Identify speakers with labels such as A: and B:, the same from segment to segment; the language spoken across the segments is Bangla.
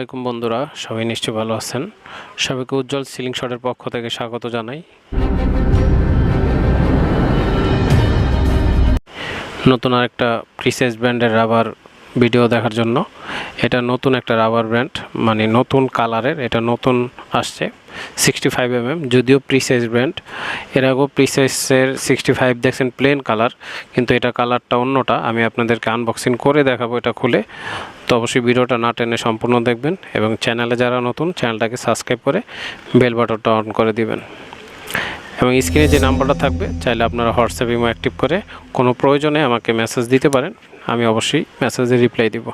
A: আলাইকুম বন্ধুরা, সবাই নিশ্চয়ই ভালো আছেন। সবাইকে উজ্জ্বল সিলিং শটের পক্ষ থেকে স্বাগত জানাই। নতুন আরেকটা প্রিসেস ব্র্যান্ডের রাবার ভিডিও দেখার জন্য। এটা নতুন একটা রাবার ব্র্যান্ড মানে নতুন কালারের এটা নতুন আসছে সিক্সটি ফাইভ এম এম যদিও প্রিসাইজ ব্র্যান্ড এর আগেও প্রিসাইজের সিক্সটি ফাইভ দেখছেন প্লেন কালার কিন্তু এটা কালারটা অন্যটা, আমি আপনাদেরকে আনবক্সিং করে দেখাবো এটা খুলে। তো অবশ্যই ভিডিওটা না টেনে সম্পূর্ণ দেখবেন এবং চ্যানেলে যারা নতুন চ্যানেলটাকে সাবস্ক্রাইব করে বেল বাটনটা অন করে দিবেন। এবং স্ক্রিনে যে নাম্বারটা থাকবে, চাইলে আপনারা হোয়াটসঅ্যাপ ইমো অ্যাক্টিভ করে কোনো প্রয়োজনে আমাকে মেসেজ দিতে পারেন। আমি অবশ্যই মেসেজে রিপ্লাই দিব।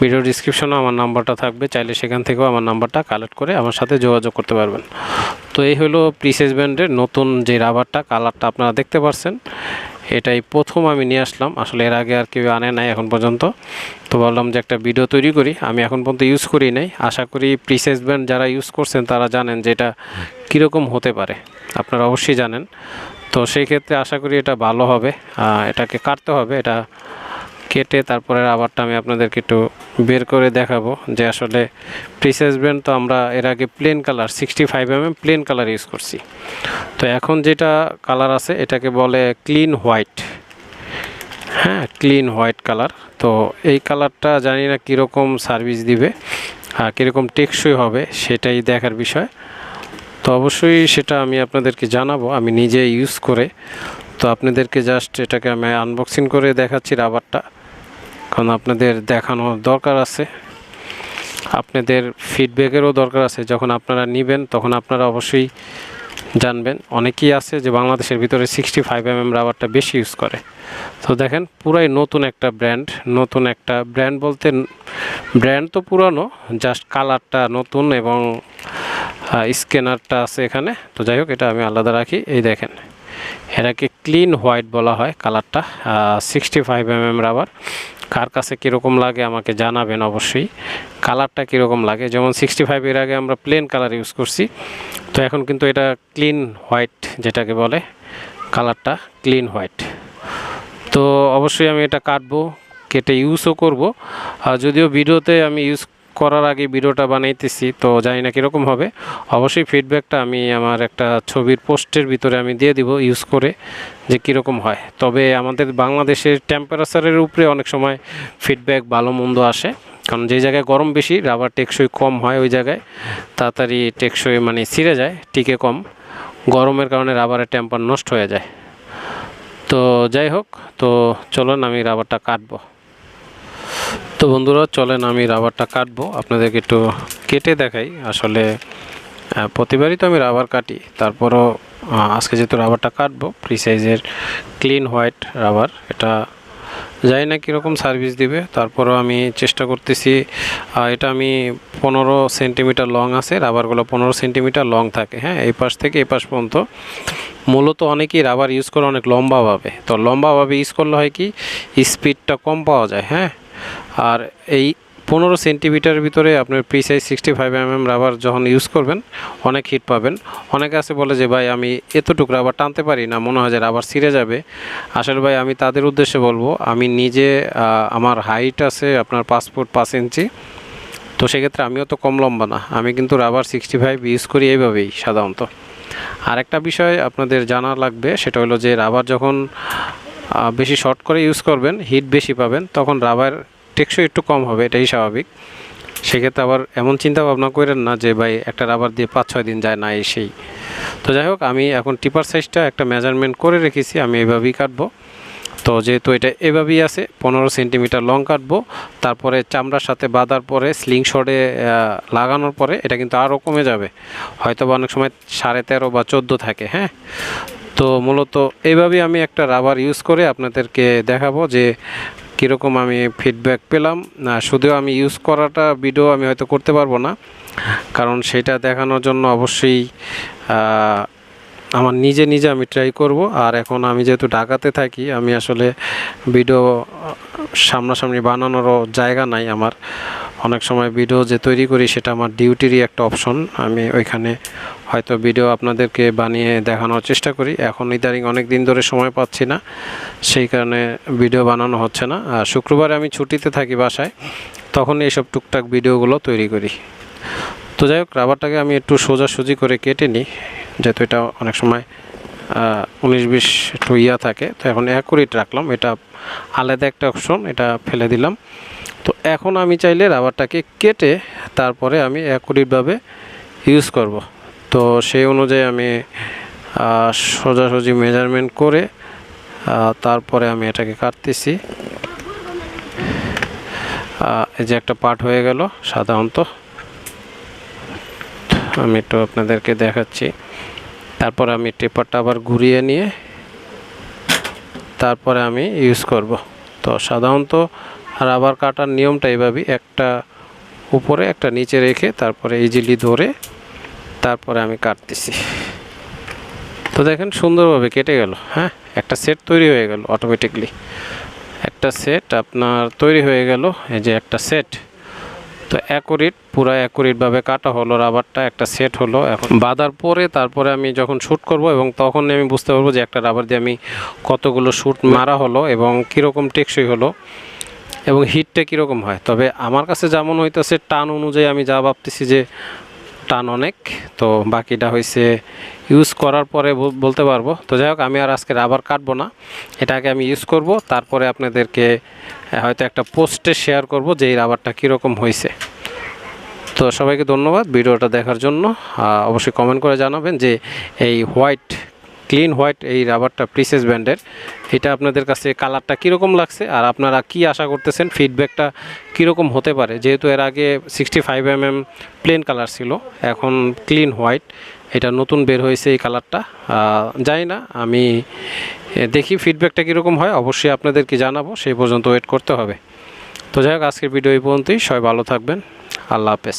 A: ভিডিও ডিসক্রিপশনে আমার নাম্বারটা থাকবে, চাইলে সেখান থেকেও আমার নাম্বারটা কালেক্ট করে আমার সাথে যোগাযোগ করতে পারবেন। তো এই হলো প্রিসেস ব্যান্ডের নতুন যে রাবারটা কালারটা আপনারা দেখতে পাচ্ছেন এটাই প্রথম আমি নিয়ে আসলাম। আসলে এর আগে আর কেউ আনে নাই এখন পর্যন্ত। তো বললাম যে একটা ভিডিও তৈরি করি। আমি এখন পর্যন্ত ইউজ করি নাই। আশা করি প্রিসেস ব্যান্ড যারা ইউজ করছেন, তারা জানেন যে এটা কীরকম হতে পারে। আপনারা অবশ্যই জানেন। তো সেই ক্ষেত্রে আশা করি এটা ভালো হবে। এটাকে কাটতে হবে। এটা কেটে তারপরে আবারটা আমি আপনাদেরকে একটু বের করে দেখাবো যে আসলে প্রিসেস ব্র্যান্ড তো আমরা এর আগে plain colour sixty five M plain colour use করছি। তো এখন যেটা কালার আছে, এটাকে বলে ক্লিন হোয়াইট হ্যাঁ ক্লিন হোয়াইট কালার তো এই কালারটা জানি না কীরকম সার্ভিস দিবে আর কীরকম টেকসই হবে, সেটাই দেখার বিষয়। তো অবশ্যই সেটা আমি আপনাদেরকে জানাব, আমি নিজে ইউজ করে। তো আপনাদেরকে জাস্ট এটাকে আমি আনবক্সিং করে দেখাচ্ছি রাবারটা। কারণ আপনাদের দেখানোর দরকার আছে। আপনাদের ফিডব্যাকেরও দরকার আছে। যখন আপনারা নেবেন, তখন আপনারা অবশ্যই জানবেন। অনেকেই আছে যে বাংলাদেশের ভিতরে সিক্সটি ফাইভ এম এম রাবারটা বেশি ইউজ করে। তো দেখেন, পুরাই নতুন একটা ব্র্যান্ড নতুন একটা ব্র্যান্ড বলতে ব্র্যান্ড তো পুরানো জাস্ট কালারটা নতুন এবং স্ক্যানারটা আছে এখানে। তো যাই হোক, এটা আমি আলাদা রাখি। এই দেখেন, এটাকে ক্লিন হোয়াইট বলা হয় কালারটা sixty five M M rubber কার কাছে কীরকম লাগে আমাকে জানাবেন অবশ্যই। কালারটা কীরকম লাগে? যেমন সিক্সটি ফাইভের আগে আমরা প্লেন কালার ইউজ করছি। তো এখন কিন্তু এটা ক্লিন হোয়াইট যেটাকে বলে, কালারটা ক্লিন হোয়াইট তো অবশ্যই আমি এটা কাটবো, কেটে ইউজও করব। আর যদিও ভিডিওতে আমি ইউজ করার আগে ভিডিওটা বানাইতেছি, তো জানি না কীরকম হবে। অবশ্যই ফিডব্যাকটা আমি আমার একটা ছবির পোস্টের ভিতরে আমি দিয়ে দিব ইউজ করে, যে কীরকম হয়। তবে আমাদের বাংলাদেশের টেম্পারেচারের উপরে অনেক সময় ফিডব্যাক ভালো মন্দ আসে। কারণ যে জায়গায় গরম বেশি রাবার টেকসই কম হয় ওই জায়গায়, তাড়াতাড়ি টেকসই মানে ছিঁড়ে যায়, টিকে কম। গরমের কারণে রাবারের টেম্পার নষ্ট হয়ে যায়। তো যাই হোক, তো চলুন আমি রাবারটা কাটবো। তো বন্ধুরা, চলেন আমি রাবারটা কাটবো। আপনাদেরকে একটু কেটে দেখাই। আসলে প্রতিবারই তো আমি রাবার কাটি। তারপরও আজকে যেহেতু রাবারটা কাটবো ফ্রি সাইজের ক্লিন হোয়াইট রাবার, এটা জানি না কীরকম সার্ভিস দিবে। তারপরও আমি চেষ্টা করতেছি এটা আমি পনেরো সেন্টিমিটার লং আছে, রাবারগুলো পনেরো সেন্টিমিটার লং থাকে। হ্যাঁ এই পাশ থেকে এই পাশ পর্যন্ত। মূলত অনেকেই রাবার ইউজ করে অনেক লম্বাভাবে তো লম্বাভাবে ইউজ করলে হয় কি স্পিডটা কম পাওয়া যায়। হ্যাঁ আর এই পনেরো সেন্টিমিটারের ভিতরে আপনার Precise sixty five M M rubber যখন ইউজ করবেন, অনেক হিট পাবেন। অনেকে আছে বলে যে, ভাই, আমি এতটুকু রাবার টানতে পারি না, মনে হয় যে রাবার ছিঁড়ে যাবে। আসলে ভাই, আমি তাদের উদ্দেশ্যে বলব, আমি নিজে আমার হাইট আছে আপনার ফুট পাঁচ ইঞ্চি। তো সেক্ষেত্রে আমিও তো কম লম্বা না, আমি কিন্তু রাবার সিক্সটি ফাইভ ইউজ করি এইভাবেই সাধারণত। আরেকটা বিষয় আপনাদের জানা লাগবে, সেটা হলো যে রাবার যখন বেশি শর্ট করে ইউজ করবেন হিট বেশি পাবেন, তখন রাবার টেকসই একটু কম হবে, এটাই স্বাভাবিক। সেক্ষেত্রে আবার এমন চিন্তা ভাবনা করেন না যে, ভাই, একটা রাবার দিয়ে পাঁচ ছয় দিন যায় না এসেই। তো যাই হোক, আমি এখন টিপার সাইজটা একটা মেজারমেন্ট করে রেখেছি, আমি এভাবেই কাটবো। তো যেহেতু এটা এভাবেই আছে, পনেরো সেন্টিমিটার লং কাটবো। তারপরে চামড়ার সাথে বাঁধার পরে স্লিং শটে লাগানোর পরে এটা কিন্তু আরও কমে যাবে। হয়তো বা অনেক সময় সাড়ে তেরো বা চোদ্দ থাকে হ্যাঁ? তো মূলত এইভাবেই আমি একটা রাবার ইউজ করে আপনাদেরকে দেখাবো যে কীরকম আমি ফিডব্যাক পেলাম। না, শুধু আমি ইউজ করাটা ভিডিও আমি হয়তো করতে পারব না। কারণ সেটা দেখানোর জন্য অবশ্যই আমার নিজে নিজে আমি ট্রাই করব। আর এখন আমি যেহেতু ঢাকাতে থাকি, আমি আসলে ভিডিও সামনাসামনি বানানোরও জায়গা নাই আমার। অনেক সময় ভিডিও যে তৈরি করি সেটা আমার ডিউটিরই একটা অপশন আমি ওইখানে হয়তো ভিডিও আপনাদেরকে বানিয়ে দেখানোর চেষ্টা করি। এখন ইদারিং অনেক দিন ধরে সময় পাচ্ছি না, সেই কারণে ভিডিও বানানো হচ্ছে না। আর শুক্রবারে আমি ছুটিতে থাকি বাসায় তখন এইসব টুকটাক ভিডিওগুলো তৈরি করি। তো যাই হোক, রাবারটাকে আমি একটু সোজাসুজি করে কেটে নিই, যেহেতু এটা অনেক সময় উনিশ বিশ একটু ইয়া থাকে। তো এখন অ্যাকুরেট রাখলাম। এটা আলাদা একটা অপশন এটা ফেলে দিলাম। তো এখন আমি চাইলে রাবারটাকে কেটে তারপরে আমি অ্যাকুরেটভাবে ইউজ করব। তো সেই অনুযায়ী আমি সোজাসুজি মেজারমেন্ট করে তারপরে আমি এটাকে কাটতেছি। এই যে একটা পার্ট হয়ে গেল সাধারণত। আমি একটু আপনাদেরকে দেখাচ্ছি। তারপর আমি টেপারটা আবার ঘুরিয়ে নিয়ে তারপরে আমি ইউজ করব। তো সাধারণত রাবার কাটার নিয়মটা এইভাবেই একটা উপরে, একটা নিচে রেখে তারপরে ইজিলি ধরে তারপরে আমি কাটতেছি। তো দেখেন সুন্দরভাবে কেটে গেল হ্যাঁ? একটা সেট তৈরি হয়ে গেল অটোমেটিকলি একটা সেট আপনার তৈরি হয়ে গেল, এই যে একটা সেট। তো অ্যাকুরেট পুরো অ্যাকোরেটভাবে কাটা হলো রাবারটা একটা সেট হলো। এখন বাঁধার পরে তারপরে আমি যখন শ্যুট করব এবং তখন আমি বুঝতে পারব যে একটা রাবার দিয়ে আমি কতগুলো শ্যুট মারা হলো এবং কীরকম টেকসই হলো এবং হিটটা কীরকম হয়। তবে আমার কাছে যেমন হইতেছে, টান অনুযায়ী আমি যা ভাবতেছি যে টান অনেক। তো বাকিটা হয়েছে ইউজ করার পরে বল- বলতে পারব। তো যাই হোক, আমি আর আজকে রাবার কাটবো না। এটাকে আমি ইউজ করব। তারপরে আপনাদেরকে হয়তো একটা পোস্টে শেয়ার করব যে এই রাবারটা কীরকম হয়েছে তো সবাইকে ধন্যবাদ ভিডিওটা দেখার জন্য। অবশ্যই কমেন্ট করে জানাবেন যে এই হোয়াইট ক্লিন হোয়াইট এই রাবারটা প্রিসেস ব্র্যান্ডের এটা আপনাদের কাছে কালারটা কীরকম লাগছে আর আপনারা কি আশা করতেছেন ফিডব্যাকটা কীরকম হতে পারে? যেহেতু এর আগে sixty five M M plain colour ছিল, এখন ক্লিন হোয়াইট এটা নতুন বের হয়েছে এই কালারটা জানি না, আমি দেখি ফিডব্যাকটা কীরকম হয়, অবশ্যই আপনাদেরকে জানাব, সেই পর্যন্ত ওয়েট করতে হবে। তো যাই হোক, আজকের ভিডিও এই পর্যন্তই, সবাই ভালো থাকবেন, আল্লাহ হাফেজ।